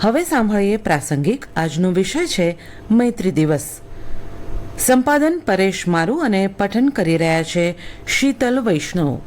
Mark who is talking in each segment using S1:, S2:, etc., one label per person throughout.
S1: હવે સાંભળીએ પ્રાસંગિક આજનો વિષય છે મૈત્રી દિવસ. સંપાદન પરેશ મારુ અને પઠન કરી રહ્યા છે શીતલ વૈષ્ણવ.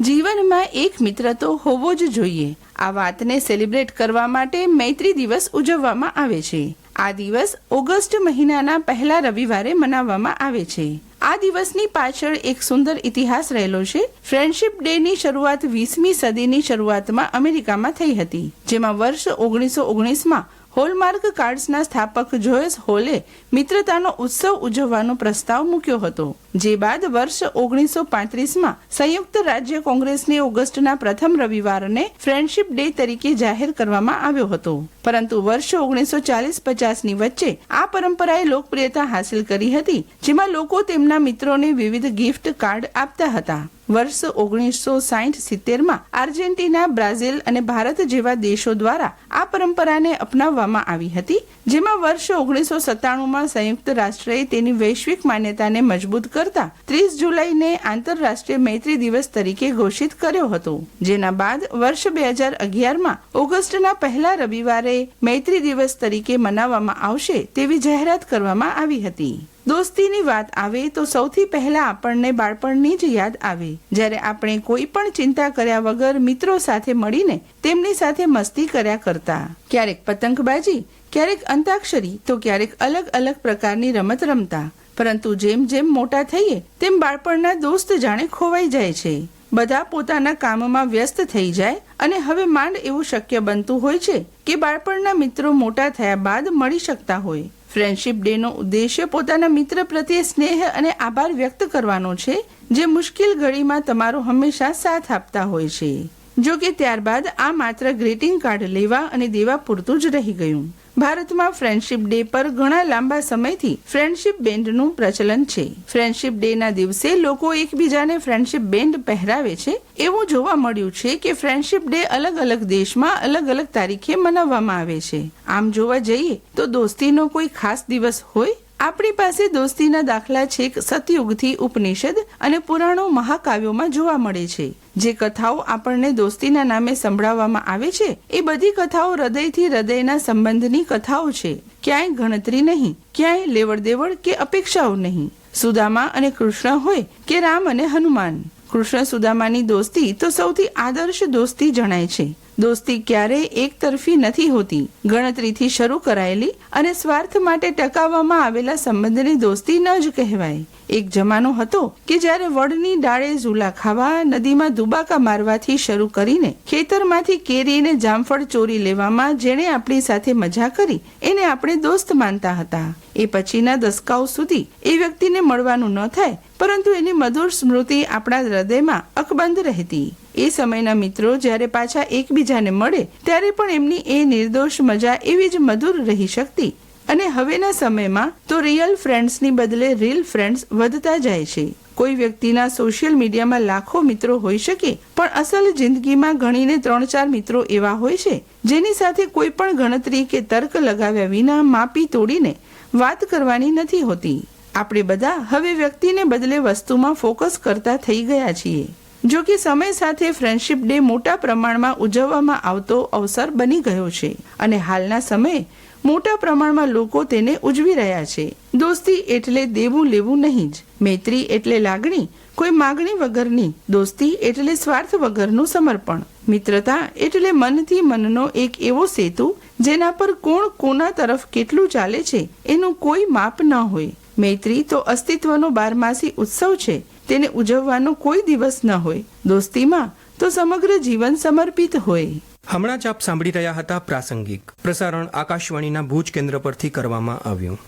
S2: જીવનમાં એક મિત્ર તો હોવો જ જોઈએ. આ વાતને સેલિબ્રેટ કરવા માટે મૈત્રી દિવસ ઉજવવામાં આવે છે. આ દિવસ ઓગસ્ટ મહિનાના પહેલા રવિવારે મનાવવામાં આવે છે. આ દિવસની પાછળ એક સુંદર ઇતિહાસ રહેલો છે. ફ્રેન્ડશિપ ડે ની શરૂઆત વીસમી સદીની શરૂઆતમાં અમેરિકામાં થઈ હતી, જેમાં વર્ષ ઓગણીસો ઓગણીસમાં હોલમાર્ક કાર્ડ્સના સ્થાપક જોયસ હોલે મિત્રતાનો ઉત્સવ ઉજવવાનો પ્રસ્તાવ મૂક્યો હતો. જે બાદ વર્ષ ઓગણીસો પાંત્રીસમાં સંયુક્ત રાજ્ય કોંગ્રેસને ઓગસ્ટના પ્રથમ રવિવારને ફ્રેન્ડશિપ ડે તરીકે જાહેર કરવામાં આવ્યો હતો. પરંતુ વર્ષ ઓગણીસો ચાલીસ પચાસની વચ્ચે આ પરંપરાએ લોકપ્રિયતા હાંસિલ કરી હતી, જેમાં લોકો તેમના મિત્રોને વિવિધ ગિફ્ટ કાર્ડ આપતા હતા. વર્ષ ઓગણીસો સાહીઠ સિત્તેરમાં આર્જેન્ટિના, બ્રાઝિલ અને ભારત જેવા દેશો દ્વારા આ પરંપરાને અપનાવવામાં આવી હતી, જેમાં વર્ષ ઓગણીસો સત્તાણુંમાં સંયુક્ત રાષ્ટ્રએ તેની વૈશ્વિક માન્યતાને મજબૂત કરતા ત્રીસ જુલાઈને આંતરરાષ્ટ્રીય મૈત્રી દિવસ તરીકે ઘોષિત કર્યો હતો, જેના બાદ વર્ષ બે હજાર અગિયારમાં ઓગસ્ટના પહેલા રવિવારે મૈત્રી દિવસ તરીકે મનાવવામાં આવશે તેવી જાહેરાત કરવામાં આવી હતી. દોસ્તીની વાત આવે તો સૌથી પહેલા આપણને બાળપણની જ યાદ આવે. જ્યારે આપણે કોઈ પણ ચિંતા કર્યા વગર મિત્રો સાથે મળીને તેમની સાથે મસ્તી કર્યા કરતા. ક્યારેક પતંગબાજી, ક્યારેક અંતાક્ષરી, તો ક્યારેક અલગ અલગ પ્રકારની રમત રમતા. પરંતુ જેમ જેમ મોટા થઈએ, તેમ બાળપણના દોસ્ત જાણે ખોવાઈ જાય છે. બધા પોતાના કામમાં વ્યસ્ત થઈ જાય અને હવે માંડ એવું શક્ય બનતું હોય છે કે બાળપણના મિત્રો મોટા થયા બાદ મળી શકતા હોય. ફ્રેન્ડશિપ ડે નો ઉદ્દેશ્ય પોતાના મિત્ર પ્રત્યે સ્નેહ અને આભાર વ્યક્ત કરવાનો છે, જે મુશ્કેલ ઘડીમાં તમારો હંમેશા સાથ આપતા હોય છે. જો કે ત્યારબાદ આ માત્ર ગ્રીટિંગ કાર્ડ લેવા અને દેવા પૂરતું જ રહી ગયું. ભારતમાં ફ્રેન્ડશિપ ડે પર ઘણા લાંબા સમયથી ફ્રેન્ડશિપ બેન્ડનું પ્રચલન છે. ફ્રેન્ડશિપ ડે ના દિવસે લોકો એકબીજાને ફ્રેન્ડશિપ બેન્ડ પહેરાવે છે. એવું જોવા મળ્યું છે કે ફ્રેન્ડશિપ ડે અલગ અલગ દેશમાં અલગ અલગ તારીખે મનાવવામાં આવે છે. આમ જોવા જઈએ તો દોસ્તીનો કોઈ ખાસ દિવસ હોય? આપણી પાસે દોસ્તીના દાખલા છેક સતયુગથી ઉપનિષદ અને પુરાણો મહાકાવ્યોમાં જોવા મળે છે. જે કથાઓ આપણને દોસ્તીના નામે સંભળાવવામાં આવે છે, એ બધી કથાઓ હૃદયથી હૃદયના સંબંધની કથાઓ છે. ક્યાંય ગણતરી નહીં, ક્યાંય લેવડ દેવડ કે અપેક્ષાઓ નહીં. સુદામા અને કૃષ્ણ હોય કે રામ અને હનુમાન. કૃષ્ણ સુદામાની દોસ્તી તો સૌથી આદર્શ દોસ્તી જણાય છે. દોસ્તી ક્યારેય એક તરફી નથી હોતી. ગણતરીથી શરૂ કરાયેલી અને સ્વાર્થ માટે ટકાવવામાં આવેલા સંબંધની દોસ્તી ન જ કહેવાય. એક જમાનો હતો કે જ્યારે વડની ડાળે ઝૂલા ખાવા, નદીમાં દુબાકા મારવાથી શરૂ કરીને ખેતરમાંથી કેરી અને જામફળ ચોરી લેવામાં જેણે આપણી સાથે મજા કરી, એને આપણે દોસ્ત માનતા હતા. એ પછીના દસકાઓ સુધી એ વ્યક્તિને મળવાનું ન થાય પરંતુ એની મધુર સ્મૃતિ આપણા હૃદયમાં અકબંધ રહેતી. એ સમયના મિત્રો જ્યારે પાછા એકબીજાને મળે, ત્યારે પણ એમની એ નિર્દોષ મજા એવી જ મધુર રહી શકતી. અને હવેના સમયમાં તો રિયલ ફ્રેન્ડ્સની બદલે રીલ ફ્રેન્ડ્સ વધતા જાય છે. કોઈ વ્યક્તિના સોશિયલ મીડિયામાં લાખો મિત્રો હોઈ શકે, પણ અસલ જિંદગીમાં ગણીને ત્રણ ચાર મિત્રો એવા હોય છે, જેની સાથે કોઈ પણ ગણતરી કે તર્ક લગાવ્યા વિના માપી તોડીને વાત કરવાની નથી હોતી. આપણે બધા હવે વ્યક્તિને બદલે વસ્તુમાં ફોકસ કરતા થઈ ગયા છીએ. જો કે સમય સાથે ફ્રેન્ડશિપ ડે મોટા પ્રમાણમાં ઉજવવામાં આવતો અવસર બની ગયો છે અને હાલના સમયે મોટા પ્રમાણમાં લોકો તેને ઉજવી રહ્યા છે. દોસ્તી એટલે દેવું લેવું નહીં જ. મૈત્રી એટલે લાગણી, કોઈ માગણી વગરની દોસ્તી એટલે સ્વાર્થ વગરનું સમર્પણ. મિત્રતા એટલે મનથી મનનો એક એવો સેતુ, જેના પર કોણ કોના તરફ કેટલું ચાલે છે, એનું કોઈ માપ ન હોય. મૈત્રી તો અસ્તિત્વનો બારમાસી ઉત્સવ છે. તેને ઉજવવાનો કોઈ દિવસ ન હોય. દોસ્તીમાં તો સમગ્ર જીવન સમર્પિત હોય.
S3: હમણાં જ આપ સાંભળી રહ્યા હતા પ્રાસંગિક. પ્રસારણ આકાશવાણીના ભુજ કેન્દ્ર પરથી કરવામાં આવ્યું.